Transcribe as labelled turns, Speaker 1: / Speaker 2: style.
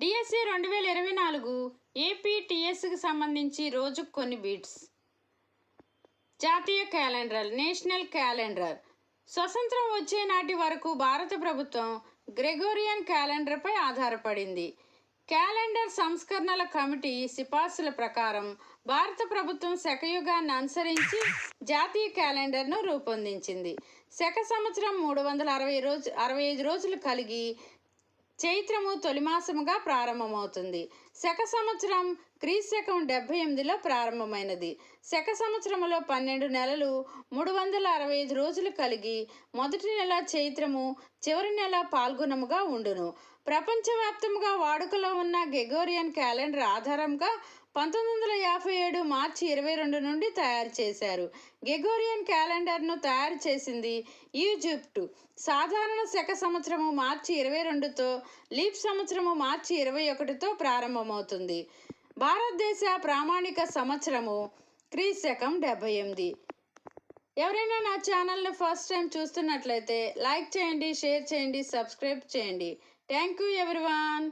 Speaker 1: DSC రెండు వేల ఇరవై నాలుగు ఏపీటీఎస్కి సంబంధించి రోజుకు కొన్ని బీట్స్. జాతీయ క్యాలెండర్ నేషనల్ క్యాలెండర్. స్వతంత్రం వచ్చే నాటి వరకు భారత ప్రభుత్వం గ్రెగోరియన్ క్యాలెండర్పై ఆధారపడింది. క్యాలెండర్ సంస్కరణల కమిటీ సిఫార్సుల ప్రకారం భారత ప్రభుత్వం శకయుగాన్ని అనుసరించి జాతీయ క్యాలెండర్ను రూపొందించింది. శక సంవత్సరం మూడు వందల అరవై రోజు అరవై ఐదు రోజులు కలిగి చైత్రము తొలి మాసముగా ప్రారంభమవుతుంది. శక సంవత్సరం క్రీశకం డెబ్బై ఎనిమిదిలో ప్రారంభమైనది. శక సంవత్సరములో పన్నెండు నెలలు మూడు వందల అరవై ఐదు రోజులు కలిగి మొదటి నెల చైత్రము చివరి నెల పాల్గొనముగా ఉండును. ప్రపంచవ్యాప్తముగా వాడుకలో ఉన్న గెగోరియన్ క్యాలెండర్ ఆధారంగా పంతొమ్మిది వందల యాభై ఏడు మార్చి ఇరవై రెండు నుండి తయారు చేశారు. గెగోరియన్ క్యాలెండర్ను తయారు చేసింది ఈజిప్టు. సాధారణ శక సంవత్సరము మార్చి ఇరవై రెండుతో లీప్ సంవత్సరము మార్చి ఇరవై ఒకటితో ప్రారంభమవుతుంది. భారతదేశ ప్రామాణిక సంవత్సరము క్రీశకం డెబ్బై ఎనిమిది. ఎవరైనా నా ఛానల్ని ఫస్ట్ టైం చూస్తున్నట్లయితే లైక్ చేయండి షేర్ చేయండి సబ్స్క్రైబ్ చేయండి. Thank you everyone.